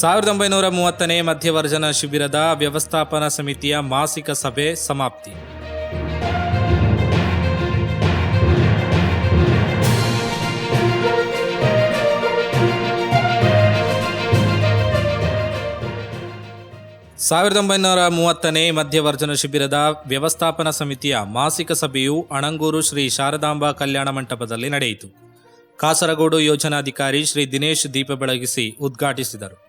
ಸಾವಿರದ ಒಂಬೈನೂರ ಮೂವತ್ತನೇ ಮಧ್ಯವರ್ಜನ ಶಿಬಿರದ ವ್ಯವಸ್ಥಾಪನಾ ಸಮಿತಿಯ ಮಾಸಿಕ ಸಭೆ ಸಮಾಪ್ತಿ. ಸಾವಿರದ ಒಂಬೈನೂರ ಮೂವತ್ತನೇ ಮಧ್ಯವರ್ಜನ ಶಿಬಿರದ ವ್ಯವಸ್ಥಾಪನಾ ಸಮಿತಿಯ ಮಾಸಿಕ ಸಭೆಯು ಅಣಂಗೂರು ಶ್ರೀ ಶಾರದಾಂಬಾ ಕಲ್ಯಾಣ ಮಂಟಪದಲ್ಲಿ ನಡೆಯಿತು. ಕಾಸರಗೋಡು ಯೋಜನಾಧಿಕಾರಿ ಶ್ರೀ ದಿನೇಶ್ ದೀಪ ಬೆಳಗಿಸಿ ಉದ್ಘಾಟಿಸಿದರು.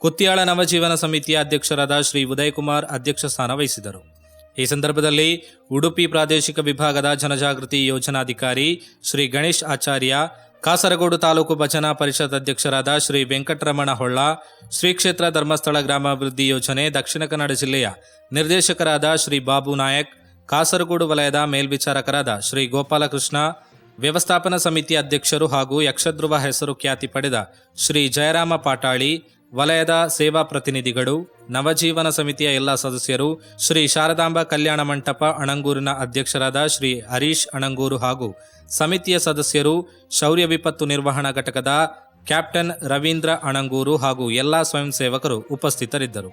ಕುತ್ತಿಯಾಳ ನವಜೀವನ ಸಮಿತಿಯ ಅಧ್ಯಕ್ಷರಾದ ಶ್ರೀ ಉದಯಕುಮಾರ್ ಅಧ್ಯಕ್ಷ ಸ್ಥಾನ ವಹಿಸಿದರು. ಈ ಸಂದರ್ಭದಲ್ಲಿ ಉಡುಪಿ ಪ್ರಾದೇಶಿಕ ವಿಭಾಗದ ಜನಜಾಗೃತಿ ಯೋಜನಾಧಿಕಾರಿ ಶ್ರೀ ಗಣೇಶ್ ಆಚಾರ್ಯ, ಕಾಸರಗೋಡು ತಾಲೂಕು ಭಜನಾ ಪರಿಷತ್ ಅಧ್ಯಕ್ಷರಾದ ಶ್ರೀ ವೆಂಕಟರಮಣ ಹೊಳ್ಳ, ಶ್ರೀ ಕ್ಷೇತ್ರ ಧರ್ಮಸ್ಥಳ ಗ್ರಾಮಾಭಿವೃದ್ಧಿ ಯೋಜನೆ ದಕ್ಷಿಣ ಕನ್ನಡ ಜಿಲ್ಲೆಯ ನಿರ್ದೇಶಕರಾದ ಶ್ರೀ ಬಾಬು ನಾಯಕ್, ಕಾಸರಗೋಡು ವಲಯದ ಮೇಲ್ವಿಚಾರಕರಾದ ಶ್ರೀ ಗೋಪಾಲಕೃಷ್ಣ, ವ್ಯವಸ್ಥಾಪನಾ ಸಮಿತಿ ಅಧ್ಯಕ್ಷರು ಹಾಗೂ ಯಕ್ಷಧ್ರುವ ಹೆಸರು ಖ್ಯಾತಿ ಪಡೆದ ಶ್ರೀ ಜಯರಾಮ ಪಾಟಾಳಿ ವಲಯದ ಸೇವಾ ಪ್ರತಿನಿಧಿಗಳು, ನವಜೀವನ ಸಮಿತಿಯ ಎಲ್ಲ ಸದಸ್ಯರು, ಶ್ರೀ ಶಾರದಾಂಬ ಕಲ್ಯಾಣ ಮಂಟಪ ಅಣಂಗೂರಿನ ಅಧ್ಯಕ್ಷರಾದ ಶ್ರೀ ಹರೀಶ್ ಅಣಂಗೂರು ಹಾಗೂ ಸಮಿತಿಯ ಸದಸ್ಯರು, ಶೌರ್ಯ ವಿಪತ್ತು ನಿರ್ವಹಣಾ ಘಟಕದ ಕ್ಯಾಪ್ಟನ್ ರವೀಂದ್ರ ಅಣಂಗೂರು ಹಾಗೂ ಎಲ್ಲ ಸ್ವಯಂ ಸೇವಕರು ಉಪಸ್ಥಿತರಿದ್ದರು.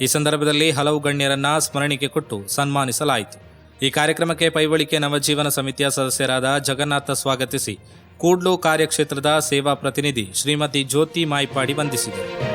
ಈ ಸಂದರ್ಭದಲ್ಲಿ ಹಲವು ಗಣ್ಯರನ್ನ ಸ್ಮರಣಿಕೆ ಕೊಟ್ಟು ಸನ್ಮಾನಿಸಲಾಯಿತು. ಈ ಕಾರ್ಯಕ್ರಮಕ್ಕೆ ಪೈವಳಿಕೆ ನವಜೀವನ ಸಮಿತಿಯ ಸದಸ್ಯರಾದ ಜಗನ್ನಾಥ ಸ್ವಾಗತಿಸಿ ಕೂಡ್ಲು ಕಾರ್ಯಕ್ಷೇತ್ರದ ಸೇವಾ ಪ್ರತಿನಿಧಿ ಶ್ರೀಮತಿ ಜ್ಯೋತಿ ಮಾಯ್ಪಾಡಿ ವಂದಿಸಿದರು.